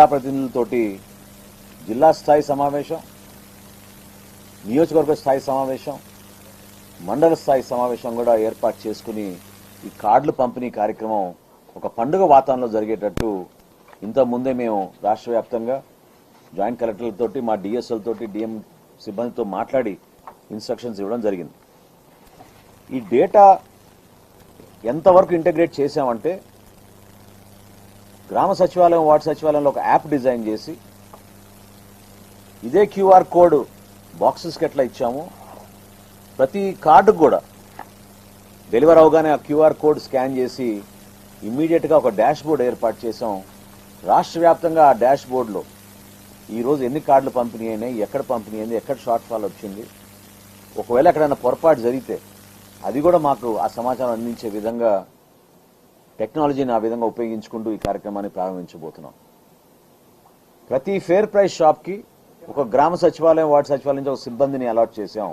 ప్రజాప్రతినిధులతోటి జిల్లా స్థాయి సమావేశం నియోజకవర్గ స్థాయి సమావేశం మండల స్థాయి సమావేశం కూడా ఏర్పాటు చేసుకుని ఈ కార్డులు పంపిణీ కార్యక్రమం ఒక పండుగ వాతావరణంలో జరిగేటట్టు ఇంత ముందే మేము రాష్ట్ర వ్యాప్తంగా జాయింట్ కలెక్టర్లతోటి మా డిఎస్ఎల్తోటి డిఎం సిబ్బందితో మాట్లాడి ఇన్స్ట్రక్షన్స్ ఇవ్వడం జరిగింది. ఈ డేటా ఎంతవరకు ఇంటగ్రేట్ చేశామంటే గ్రామ సచివాలయం వార్డు సచివాలయంలో ఒక యాప్ డిజైన్ చేసి ఇదే క్యూఆర్ కోడ్ బాక్సెస్కి ఎట్లా ఇచ్చాము ప్రతి కార్డుకు కూడా డెలివర్ అవగానే ఆ క్యూఆర్ కోడ్ స్కాన్ చేసి ఇమ్మీడియట్గా ఒక డాష్ బోర్డ్ ఏర్పాటు చేసాం. రాష్ట్ర వ్యాప్తంగా ఆ డాష్ బోర్డులో ఈరోజు ఎన్ని కార్డులు పంపిణీ అయినాయి ఎక్కడ పంపిణీ అయింది ఎక్కడ షార్ట్ ఫాల్ వచ్చింది ఒకవేళ ఎక్కడైనా పొరపాటు జరిగితే అది కూడా మాకు ఆ సమాచారం అందించే విధంగా టెక్నాలజీని ఆ విధంగా ఉపయోగించుకుంటూ ఈ కార్యక్రమాన్ని ప్రారంభించబోతున్నాం. ప్రతి ఫేర్ ప్రైస్ షాప్కి ఒక గ్రామ సచివాలయం వార్డు సచివాలయం నుంచి ఒక సిబ్బందిని అలాట్ చేశాం.